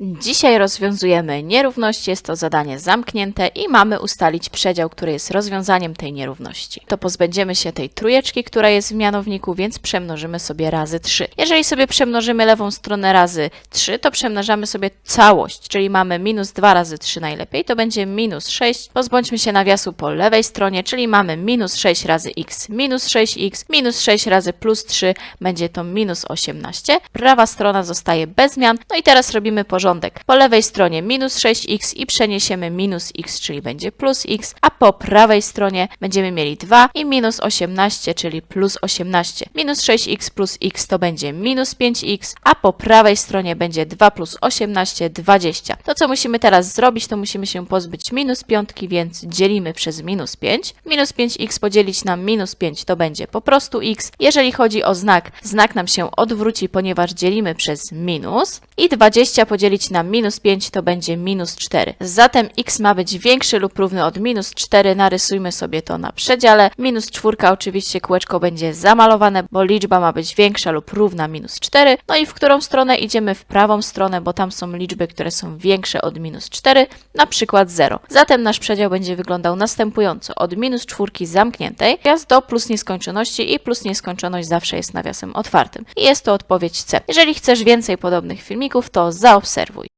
Dzisiaj rozwiązujemy nierówność, jest to zadanie zamknięte i mamy ustalić przedział, który jest rozwiązaniem tej nierówności. To pozbędziemy się tej trójeczki, która jest w mianowniku, więc przemnożymy sobie razy 3. Jeżeli sobie przemnożymy lewą stronę razy 3, to przemnażamy sobie całość, czyli mamy minus 2 razy 3 najlepiej, to będzie minus 6. Pozbądźmy się nawiasu po lewej stronie, czyli mamy minus 6 razy x minus 6x, minus 6 razy plus 3 będzie to minus 18. Prawa strona zostaje bez zmian. No i teraz robimy porządek. Po lewej stronie minus 6x i przeniesiemy minus x, czyli będzie plus x, a po prawej stronie będziemy mieli 2 i minus 18, czyli plus 18. Minus 6x plus x to będzie minus 5x, a po prawej stronie będzie 2 plus 18, 20. To co musimy teraz zrobić, to musimy się pozbyć minus piątki, więc dzielimy przez minus 5. Minus 5x podzielić na minus 5 to będzie po prostu x. Jeżeli chodzi o znak, znak nam się odwróci, ponieważ dzielimy przez minus. I 20 podzielić na minus 5 to będzie minus 4. Zatem x ma być większy lub równy od minus 4. Narysujmy sobie to na przedziale. Minus 4 oczywiście kółeczko będzie zamalowane, bo liczba ma być większa lub równa minus 4. No i w którą stronę idziemy? W prawą stronę, bo tam są liczby, które są większe od minus 4, na przykład 0. Zatem nasz przedział będzie wyglądał następująco. Od minus 4 zamkniętej nawias do plus nieskończoności i plus nieskończoność zawsze jest nawiasem otwartym. I jest to odpowiedź C. Jeżeli chcesz więcej podobnych filmików, to zaobserwuj. nerwuj